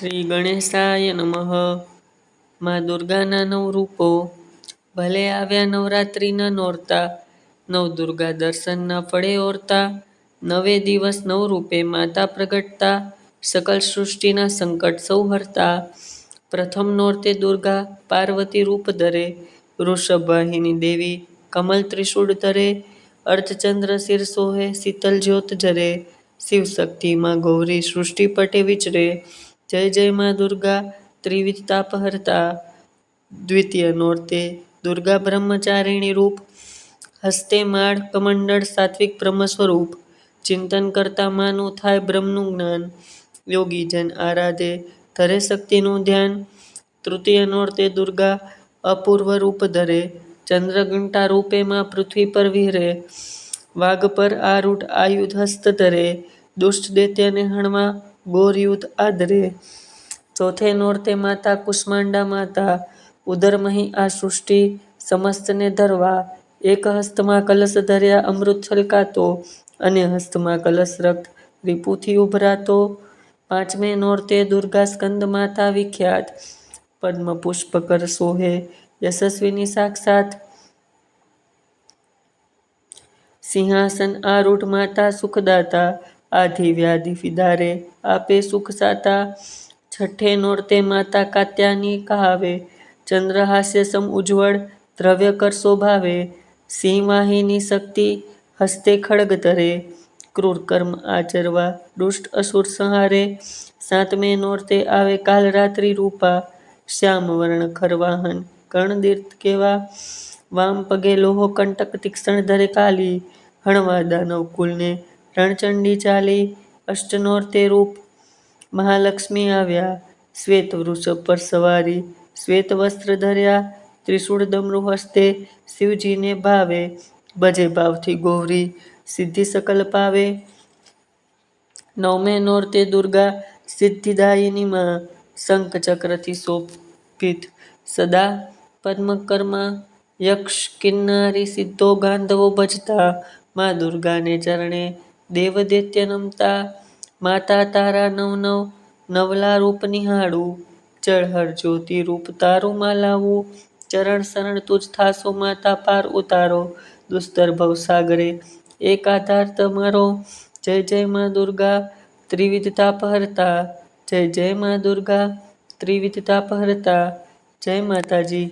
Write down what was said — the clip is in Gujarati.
શ્રી ગણેશાય નમઃ. માં દુર્ગાના નવ રૂપો. ભલે આવ્યા નવરાત્રિના નોરતા, નવ દુર્ગા દર્શનના ફળે ઓરતા, નવે દિવસ નવ રૂપે માતા પ્રગટતા, સકલ સૃષ્ટિના સંકટ સૌ હરતા. પ્રથમ નોરતે દુર્ગા પાર્વતી રૂપ ધરે, વૃષભવાહિની દેવી કમલ ત્રિશૂળ ધરે અર્ધચંદ્ર શિર સોહે શીતલ જ્યોત જરે શિવ શક્તિમાં ગૌરી સૃષ્ટિ પટે વિચરે જય જય માં દુર્ગા, ત્રિવિધ તાપહરતા, દ્વિતીય નોરતે, દુર્ગા બ્રહ્મચારિણી રૂપ, હસ્તે માળ કમંડળ સાત્વિક બ્રહ્મ સ્વરૂપ, ચિંતન કરતા માનું થાય બ્રહ્મનું જ્ઞાન, યોગી જન આરાધે ધરે શક્તિનું ધ્યાન, તૃતીય નોરતે દુર્ગા અપૂર્વ રૂપ ધરે, ચંદ્રઘંટા રૂપે માં પૃથ્વી પર વિહરે, વાઘ પર આરૂઢ આયુધ હસ્ત ધરે, દુષ્ટ દૈત્યને હણવા યુદ્ધ આદરે. ચોથે નોરતે માતા કુષ્માંડા માતા, ઉદરમહી આ સૃષ્ટિ સમસ્તને ધરવા, એક હસ્તમાં કલશ ધર્યા અમૃત છલકાતો અને હસ્તમાં કલશ રક્ત રીપુથી ઉભરાતો. પાંચમે નોરતે દુર્ગા સ્કંદ માતા વિખ્યાત. પદ્મ પુષ્પ કર સોહે યશસ્વીની સાક્ષાત. સિંહાસન આરૂઢ માતા સુખદાતા આધિ વ્યાધિ ફિદારે આપે સુખ સાતા. છઠ્ઠે નોરતે માતા કાત્યાની કહાવે. ચંદ્રહાસ્ય સમ ઉજ્જવળ, દ્રવ્ય કર શોભાવે સિંહવાહિની શક્તિ હસ્તે ખડગ ધરે. ક્રૂર કર્મ આચરવા દુષ્ટ અસુર સંહારે. સાતમે નોરતે આવે કાલ રાત્રિ રૂપા. શ્યામ વર્ણ ખરવાહન કર્ણદીર્ઘ કેવા. વામ પગે લોહો કંટક તીક્ષણ ધરે કાલી. હણવા દાનવ કુલને રણચંડી ચાલી અષ્ટનોરતે રૂપ. મહાલક્ષ્મી આવ્યા. શ્વેત વૃષભ પર સવારી. શ્વેત વસ્ત્ર ધર્યા. ત્રિશૂળ દમરૂ હસ્તે શિવજીને ભાવે. ભજે ભાવથી ગૌરી સિદ્ધિ સકલ પાવે. નવમે નોરતે દુર્ગા. સિદ્ધિદાયિની માં શંખ ચક્રથી શોભિત. સદા પદ્મકર્મા યક્ષ કિન્નારી સિદ્ધો ગાંધવો ભજતા. માં દુર્ગાને ચરણે દેવ દૈત્ય નમતા, માતા તારા નવ નવ, નવલા રૂપ નિહાળું ચળહર જ્યોતિ રૂપ તારું માં લાવું, ચરણ શરણ તુજ થાસો માતા પાર ઉતારો, દુસ્તર ભવ સાગરે એક આધાર તમારો, જય જય માં દુર્ગા ત્રિવિધ તાપ હરતા જય જય માં દુર્ગા ત્રિવિધ તાપ હરતા જય માતાજી